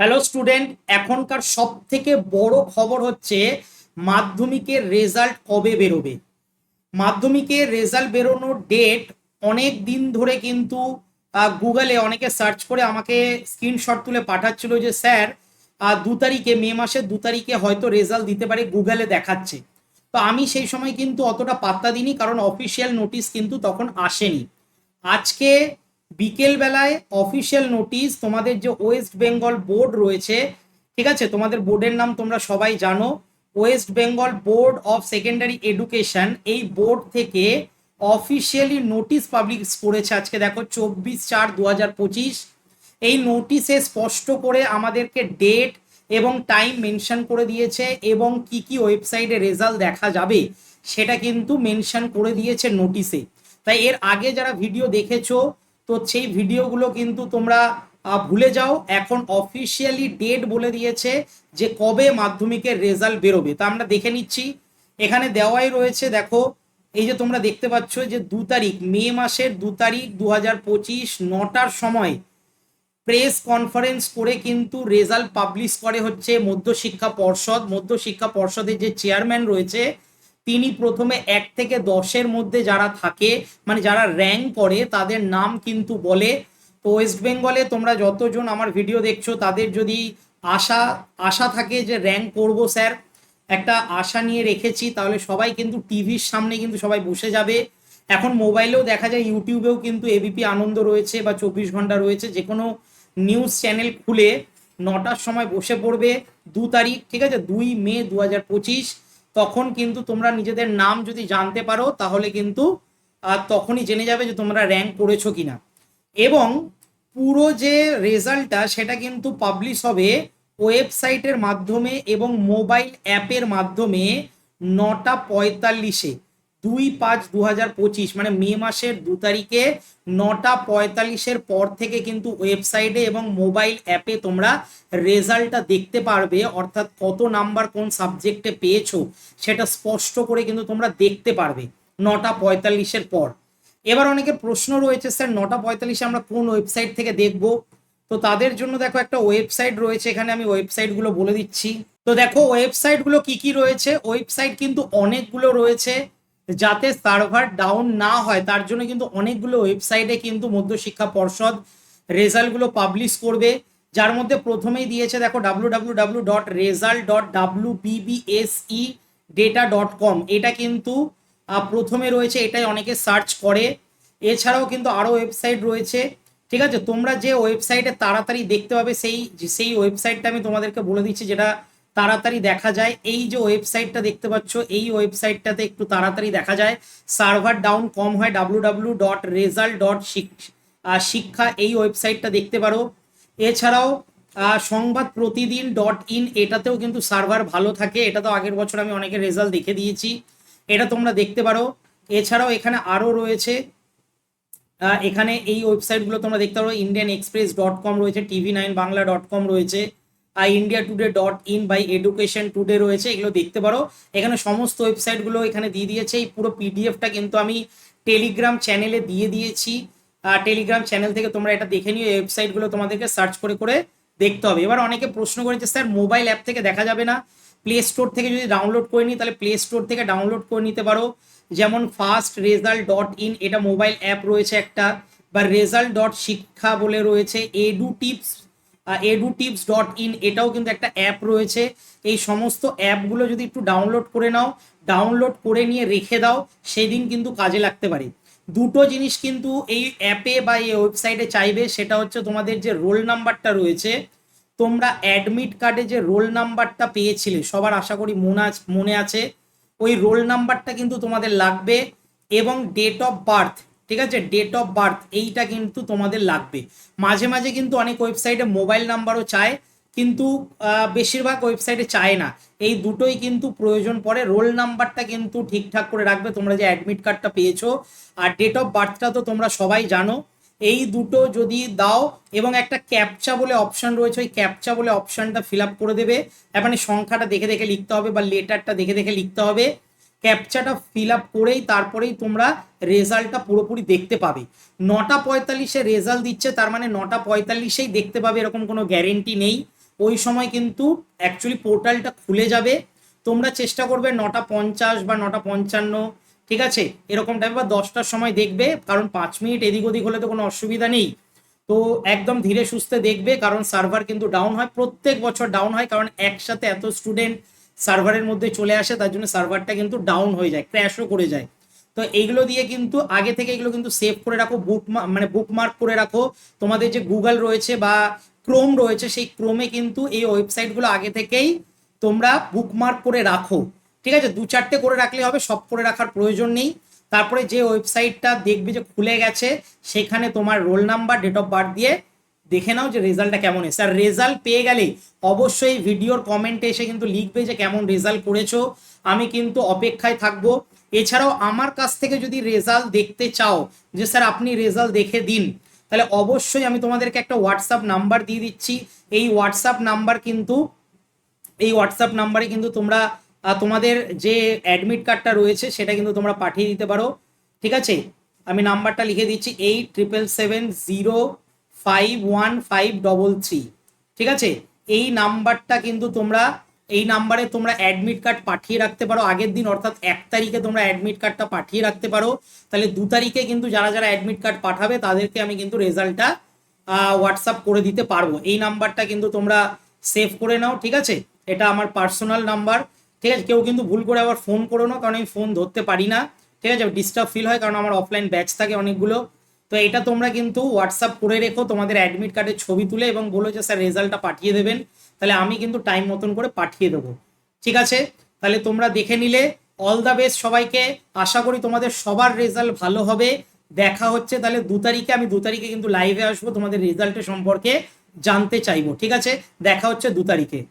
Hello student এখনকার সব থেকে বড় খবর হচ্ছে মাধ্যমিকের রেজাল্ট কবে বেরোবে? মাধ্যমিকের রেজাল্ট বেরোনোর ডেট অনেক দিন ধরে কিন্তু গুগলে অনেকে সার্চ করে আমাকে স্ক্রিনশট তুলে পাঠাচ্ছিল যে, স্যার দু তারিখে, মে মাসের দু তারিখে হয়তো রেজাল্ট দিতে পারে গুগলে দেখাচ্ছে। তো আমি সেই সময় কিন্তু অতটা পাত্তা দিইনি কারণ অফিসিয়াল নোটিশ কিন্তু তখন আসেনি। আজকে বিকেল বেলায় অফিসিয়াল নোটিশ তোমাদের যে ওয়েস্ট বেঙ্গল বোর্ড রয়েছে, ঠিক আছে? তোমাদের বোর্ডের নাম তোমরা সবাই জানো। West Bengal board of secondary education এই বোর্ড থেকে অফিসিয়ালি নোটিশ পাবলিশ করেছে আজকে, দেখো, চব্বিশ চার দু পঁচিশ। এই নোটিশে স্পষ্ট করে আমাদেরকে ডেট এবং টাইম মেনশন করে দিয়েছে এবং কি কি ওয়েবসাইটে রেজাল্ট দেখা যাবে, সেটা কিন্তু মেনশন করে দিয়েছে নোটিশে তাই এর আগে যারা ভিডিও দেখেছ তো সেই ভিডিওগুলো কিন্তু তোমরা ভুলে যাও। এখন অফিসিয়ালি ডেট বলে দিয়েছে যে কবে মাধ্যমিকের রেজাল্ট বেরোবে। তা আমরা দেখে নিচ্ছি। এখানে দেওয়াই রয়েছে, দেখো, এই যে তোমরা দেখতে পাচ্ছ যে দু তারিখ, মে মাসের দু তারিখ দু হাজার পঁচিশ নটার সময় প্রেস কনফারেন্স করে কিন্তু রেজাল্ট পাবলিশ করে হচ্ছে মধ্যশিক্ষা পর্ষদ। মধ্যশিক্ষা পর্ষদের যে চেয়ারম্যান রয়েছে তিনি প্রথমে এক থেকে দশের মধ্যে যারা থাকে মানে যারা র্যাঙ্ক করে, তাদের নাম কিন্তু বলে। তো ওয়েস্ট বেঙ্গলে তোমরা যতজন আমার ভিডিও দেখছ, তাদের যদি আশা আশা থাকে যে র্যাঙ্ক করব স্যার, একটা আশা নিয়ে রেখেছি, তাহলে সবাই কিন্তু টিভির সামনে কিন্তু সবাই বসে যাবে। এখন মোবাইলেও দেখা যায়, ইউটিউবেও কিন্তু এবিপি আনন্দ রয়েছে বা চব্বিশ ঘণ্টা রয়েছে যে কোনো নিউজ চ্যানেল খুলে নটার সময় বসে পড়বে, দু তারিখ, ঠিক আছে? দুই মে দু হাজার পঁচিশ। তখন কিন্তু তোমরা নিজেদের নাম যদি জানতে পারো, তাহলে কিন্তু তখনই জেনে যাবে যে তোমরা র্যাঙ্ক করেছ কিনা। এবং পুরো যে রেজাল্টটা, সেটা কিন্তু পাবলিশ হবে ওয়েবসাইটের মাধ্যমে এবং মোবাইল অ্যাপের মাধ্যমে নটা পঁয়তাল্লিশে। দুই পাঁচ দু হাজার পঁচিশ মানে মে মাসের দু তারিখে নটা পঁয়তাল্লিশের পর থেকে কিন্তু ওয়েবসাইটে এবং মোবাইল অ্যাপে তোমরা রেজাল্টটা দেখতে পারবে, অর্থাৎ কত নাম্বার কোন সাবজেক্টে পেয়েছ সেটা স্পষ্ট করে কিন্তু তোমরা দেখতে পারবে নটা পঁয়তাল্লিশের পর। এবার অনেকের প্রশ্ন রয়েছে, স্যার, নটা পঁয়তাল্লিশে আমরা কোন ওয়েবসাইট থেকে দেখব? তো তাদের জন্য দেখো একটা ওয়েবসাইট রয়েছে, এখানে আমি ওয়েবসাইটগুলো বলে দিচ্ছি। তো দেখো, ওয়েবসাইটগুলো কি কি রয়েছে? ওয়েবসাইট কিন্তু অনেকগুলো রয়েছে। যাতে সার্ভার ডাউন না হয়, তার জন্য কিন্তু অনেকগুলো ওয়েবসাইটে কিন্তু মধ্যশিক্ষা পর্ষদ রেজাল্টগুলো পাবলিশ করবে। যার মধ্যে প্রথমেই দিয়েছে, দেখো W W W dot result dot W BBSE data dot com এটা কিন্তু প্রথমে রয়েছে, এটাই অনেকে সার্চ করে। এছাড়াও কিন্তু আরও ওয়েবসাইট রয়েছে, ঠিক আছে? তোমরা যে ওয়েবসাইটে তাড়াতাড়ি দেখতে পাবে, সেই সেই ওয়েবসাইটটা আমি তোমাদেরকে বলে দিচ্ছি, যেটা তাড়াতাড়ি দেখা যায়। এই যে ওয়েবসাইটটা দেখতে পাচ্ছ, এই ওয়েবসাইটটাতে একটু তাড়াতাড়ি দেখা যায়। সার্ভার ডাউন কম হয় W W dot result dot Shiksha, এই ওয়েবসাইটটা দেখতে পারো। এছাড়াও সংবাদ প্রতিদিন ডট ইন, এটাতেও কিন্তু সার্ভার ভালো থাকে। এটা তো আগের বছর আমি অনেকের রেজাল্ট দেখে দিয়েছি। এটা তোমরা দেখতে পারো। এছাড়াও এখানে আরও রয়েছে এখানে এই ওয়েবসাইটগুলো তোমরা দেখতে পারো। ইন্ডিয়ান এক্সপ্রেস ডট কম রয়েছে, TV nine Bangla dot com রয়েছে। India today dot in by education today রয়েছে, এগুলো দেখতে পারো। এখানে সমস্ত ওয়েবসাইটগুলো এখানে দিয়ে দিয়েছে, এই পুরো পিডিএফটা কিন্তু আমি টেলিগ্রাম চ্যানেলে দিয়ে দিয়েছি। টেলিগ্রাম চ্যানেল থেকে তোমরা এটা দেখে নিও ওয়েবসাইটগুলো তোমাদেরকে সার্চ করে করে দেখতে হবে। এবার অনেকে প্রশ্ন করেছে স্যার মোবাইল অ্যাপ থেকে দেখা যাবে না? প্লে স্টোর থেকে যদি ডাউনলোড করে নিই, তাহলে প্লে স্টোর থেকে ডাউনলোড করে নিতে পারো। যেমন ফার্স্ট রেজাল্ট ডট ইন এটা মোবাইল অ্যাপ রয়েছে একটা, বা রেজাল্ট ডট শিক্ষা বলে রয়েছে। Edu tips edu tips dot in এটাও কিন্তু একটা অ্যাপ রয়েছে। এই সমস্ত অ্যাপগুলো যদি একটু ডাউনলোড করে নাও ডাউনলোড করে নিয়ে রেখে দাও সেই দিন কিন্তু কাজে লাগতে পারে। দুটো জিনিস কিন্তু এই অ্যাপে বা এই ওয়েবসাইটে চাইবে, সেটা হচ্ছে তোমাদের যে রোল নাম্বারটা রয়েছে, তোমরা অ্যাডমিট কার্ডে যে রোল নাম্বারটা পেয়েছিলে, সবার আশা করি মনে মনে আছে, ওই রোল নাম্বারটা কিন্তু তোমাদের লাগবে এবং ডেট অফ বার্থ ঠিক আছে? ডেট অফ বার্থ এইটা কিন্তু তোমাদের লাগবে। মাঝে মাঝে কিন্তু অনেক ওয়েবসাইটে মোবাইল নাম্বারও চায়, কিন্তু বেশিরভাগ ওয়েবসাইটে চায় না। এই দুটোই কিন্তু প্রয়োজন পড়ে। রোল নাম্বারটা কিন্তু ঠিকঠাক করে রাখবে। তোমরা যে অ্যাডমিট কার্ডটা পেয়েছ, আর ডেট অফ বার্থটা তো তোমরা সবাই জানো। এই দুটো যদি দাও, এবং একটা ক্যাপচা বলে অপশন রয়েছে, ওই ক্যাপচা বলে অপশনটা ফিল আপ করে দেবে। তার মানে সংখ্যাটা দেখে দেখে লিখতে হবে, বা লেটারটা দেখে দেখে লিখতে হবে। ক্যাপচাটা ফিল আপ করেই তারপরেই তোমরা রেজাল্টটা পুরোপুরি দেখতে পাবে। নটা পঁয়তাল্লিশে রেজাল্ট দিচ্ছে, তার মানে নটা পঁয়তাল্লিশেই দেখতে পাবে, এরকম কোনো গ্যারেন্টি নেই। ওই সময় কিন্তু অ্যাকচুয়ালি পোর্টালটা খুলে যাবে। তোমরা চেষ্টা করবে নটা পঞ্চাশ বা নটা পঞ্চান্ন, ঠিক আছে? এরকম টাইম বা দশটার সময় দেখবে, কারণ পাঁচ মিনিট এদিক ওদিক হলে তো কোনো অসুবিধা নেই। তো একদম ধীরে সুস্থে দেখবে, কারণ সার্ভার কিন্তু ডাউন হয়, প্রত্যেক বছর ডাউন হয়, কারণ একসাথে এত স্টুডেন্ট সার্ভারের মধ্যে চলে আসে, তার জন্য সার্ভারটা কিন্তু ডাউন হয়ে যায় ক্র্যাশও করে যায়। তো এইগুলো দিয়ে কিন্তু, আগে থেকে এগুলো কিন্তু সেভ করে রাখো বুক মানে বুকমার্ক করে রাখো। তোমাদের যে গুগল রয়েছে বা ক্রোম রয়েছে, সেই ক্রোমে কিন্তু এই ওয়েবসাইটগুলো আগে থেকেই তোমরা বুকমার্ক করে রাখো। ঠিক আছে? দু চারটে করে রাখলে হবে, সব করে রাখার প্রয়োজন নেই। তারপরে যে ওয়েবসাইটটা দেখবে যে খুলে গেছে, সেখানে তোমার roll number date of birth দিয়ে দেখে নাও যে রেজাল্টটা কেমন এসে আর রেজাল্ট পেয়ে গেলে অবশ্যই ভিডিওর কমেন্টে এসে কিন্তু লিখবে যে কেমন রেজাল্ট করেছ। আমি কিন্তু অপেক্ষায় থাকব। এছাড়াও আমার কাছ থেকে যদি রেজাল্ট দেখতে চাও যে স্যার আপনি রেজাল্ট দেখে দিন, তাহলে অবশ্যই আমি তোমাদেরকে একটা হোয়াটসঅ্যাপ নাম্বার দিয়ে দিচ্ছি। এই হোয়াটসঅ্যাপ নাম্বার কিন্তু, এই হোয়াটসঅ্যাপ নাম্বারে কিন্তু তোমরা তোমাদের যে অ্যাডমিট কার্ডটা রয়েছে সেটা কিন্তু তোমরা পাঠিয়ে দিতে পারো। ঠিক আছে? আমি নাম্বারটা লিখে দিচ্ছি, eight triple seven zero five one five double three ঠিক আছে? এই নাম্বারটা কিন্তু তোমরা, এই নাম্বারে তোমরা অ্যাডমিট কার্ড পাঠিয়ে রাখতে পারো। আগের দিন, অর্থাৎ এক তারিখে তোমরা অ্যাডমিট কার্ডটা পাঠিয়ে রাখতে পারো। তাহলে দু তারিখে কিন্তু যারা যারা অ্যাডমিট কার্ড পাঠাবে, তাদেরকে আমি কিন্তু রেজাল্টটা হোয়াটসঅ্যাপ করে দিতে পারব। এই নাম্বারটা কিন্তু তোমরা সেভ করে নাও, ঠিক আছে? এটা আমার পার্সোনাল নাম্বার, ঠিক আছে? কেউ কিন্তু ভুল করে আবার ফোন করো না, কারণ আমি ফোন ধরতে পারি না, ঠিক আছে? ডিস্টার্ব ফিল হয়, কারণ আমার অফলাইন ব্যাচ থাকে অনেকগুলো। তো এটা তোমরা কিন্তু হোয়াটসঅ্যাপ করে রেখো, তোমাদের অ্যাডমিট কার্ডের ছবি তুলে এবং বলো যে স্যার রেজাল্টটা পাঠিয়ে দেবেন, তাহলে আমি কিন্তু টাইম মতন করে পাঠিয়ে দেবো। ঠিক আছে? তাহলে তোমরা দেখে নিলে অল দ্য বেস্ট সবাইকে, আশা করি তোমাদের সবার রেজাল্ট ভালো হবে। দেখা হচ্ছে তাহলে দু তারিখে, আমি দু তারিখে কিন্তু লাইভে আসব, তোমাদের রেজাল্টের সম্পর্কে জানতে চাইব। ঠিক আছে? দেখা হচ্ছে দু তারিখে।